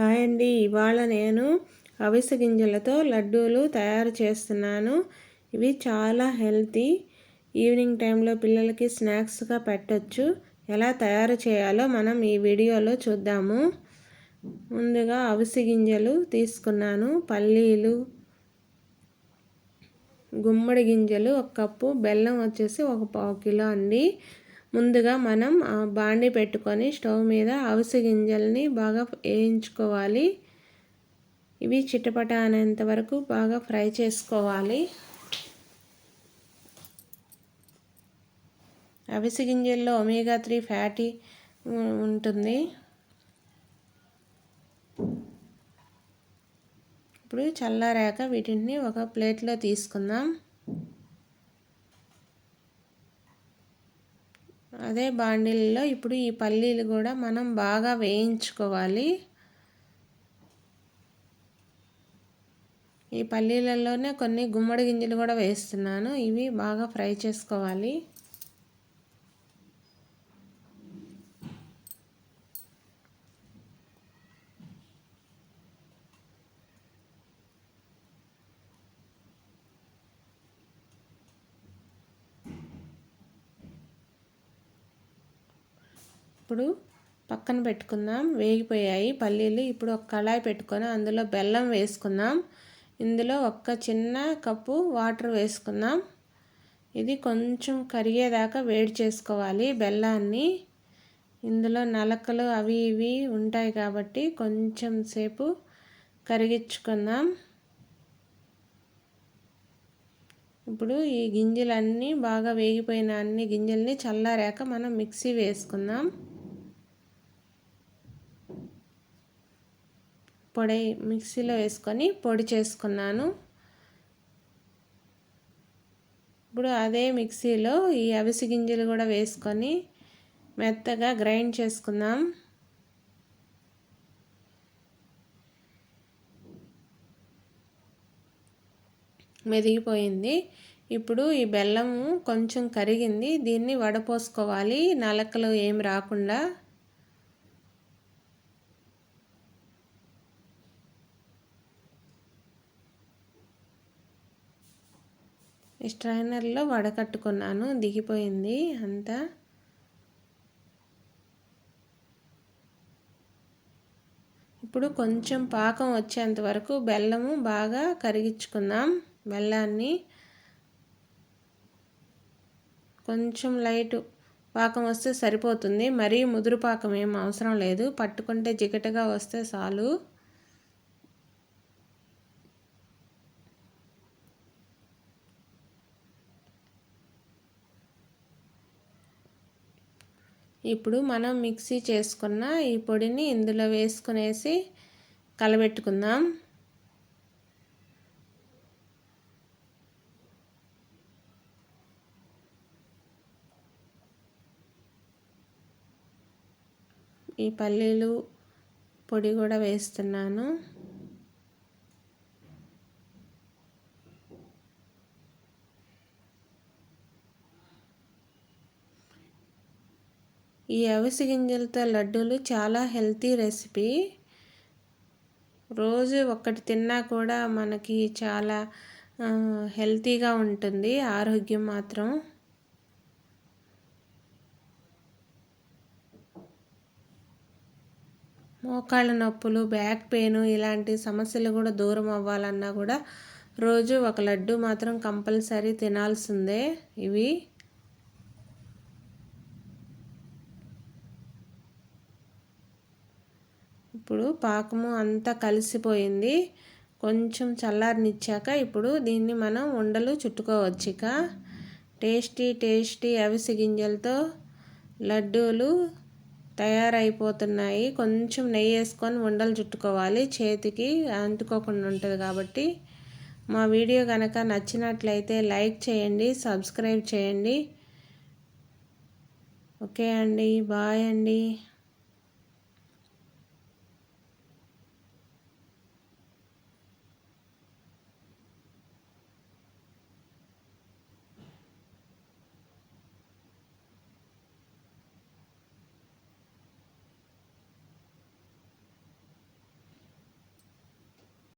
Hi అండి ఇవాళ నేను అవిసె గింజలతో లడ్డూలు తయారు చేస్తున్నాను. ఇవి చాలా హెల్తీ. ఈవినింగ్ టైంలో పిల్లలకి స్నాక్స్గా పెట్టచ్చు. ఎలా తయారు చేయాలో మనం ఈ వీడియోలో చూద్దాము. ముందుగా అవిసె గింజలు తీసుకున్నాను. పల్లీలు గుమ్మడి గింజలు ఒక కప్పు బెల్లం వచ్చేసి ఒక పావు కిలో అండి. ముందుగా మనం బాండి పెట్టుకొని స్టవ్ మీద అవిసె గింజల్ని బాగా వేయించుకోవాలి. ఇవి చిటపట అనేంత వరకు బాగా ఫ్రై చేసుకోవాలి. అవిసె గింజల్లో ఒమేగా త్రీ ఫ్యాటీ ఉంటుంది. ఇప్పుడు చల్లారాక వీటిని ఒక ప్లేట్లో తీసుకుందాం. అదే బాండిల్లో ఇప్పుడు ఈ పల్లీలు కూడా మనం బాగా వేయించుకోవాలి. ఈ పల్లీలలోనే కొన్ని గుమ్మడి గింజలు కూడా వేస్తున్నాను. ఇవి బాగా ఫ్రై చేసుకోవాలి. ఇప్పుడు పక్కన పెట్టుకుందాం. వేగిపోయాయి పల్లీలు. ఇప్పుడు ఒక కళాయి పెట్టుకొని అందులో బెల్లం వేసుకుందాం. ఇందులో ఒక్క చిన్న కప్పు వాటర్ వేసుకుందాం. ఇది కొంచెం కరిగేదాకా వేడి చేసుకోవాలి బెల్లాన్ని. ఇందులో నలకలు అవి ఇవి ఉంటాయి కాబట్టి కొంచెం సేపు కరిగించుకుందాం. ఇప్పుడు ఈ గింజలన్నీ బాగా వేగిపోయిన అన్ని గింజల్ని చల్లారాక మనం మిక్సీ వేసుకుందాం. పొడి మిక్సీలో వేసుకొని పొడి చేసుకున్నాను. ఇప్పుడు అదే మిక్సీలో ఈ అవిసి గింజలు కూడా వేసుకొని మెత్తగా గ్రైండ్ చేసుకుందాం. మెదిగిపోయింది. ఇప్పుడు ఈ బెల్లము కొంచెం కరిగింది. దీన్ని వడపోసుకోవాలి. నలకలు ఏం రాకుండా. స్ట్రైనర్లో వడకట్టుకున్నాను దిగిపోయింది అంతా. ఇప్పుడు కొంచెం పాకం వచ్చేంత వరకు బెల్లము బాగా కరిగించుకుందాం బెల్లాన్ని. కొంచెం లైట్ పాకం వస్తే సరిపోతుంది. మరీ ముదురు పాకం ఏం అవసరం లేదు. పట్టుకుంటే జిగటగా వస్తే చాలు. ఇప్పుడు మనం మిక్సీ చేసుకున్న ఈ పొడిని ఇందులో వేసుకునేసి కలబెట్టుకుందాం. ఈ పల్లీలు పొడి కూడా వేస్తున్నాను. ఈ అవిసె గింజలతో లడ్డూలు చాలా హెల్తీ రెసిపీ. రోజు ఒక్కటి తిన్నా కూడా మనకి చాలా హెల్తీగా ఉంటుంది. ఆరోగ్యం మాత్రం. మోకాళ్ళ నొప్పులు బ్యాక్ పెయిన్ ఇలాంటి సమస్యలు కూడా దూరం అవ్వాలన్నా కూడా రోజు ఒక లడ్డు మాత్రం కంపల్సరీ తినాల్సిందే ఇవి. ఇప్పుడు పాకము అంతా కలిసిపోయింది. కొంచెం చల్లారనిచ్చాక ఇప్పుడు దీన్ని మనం ఉండలు చుట్టుకోవచ్చు ఇక టేస్టీ టేస్టీ అవిసి గింజలతో లడ్డూలు తయారైపోతున్నాయి. కొంచెం నెయ్యి వేసుకొని ఉండలు చుట్టుకోవాలి. చేతికి అంటుకోకుండా ఉంటుంది కాబట్టి. మా వీడియో కనుక నచ్చినట్లయితే లైక్ చేయండి సబ్స్క్రైబ్ చేయండి. ఓకే అండి. బాయ్ అండి.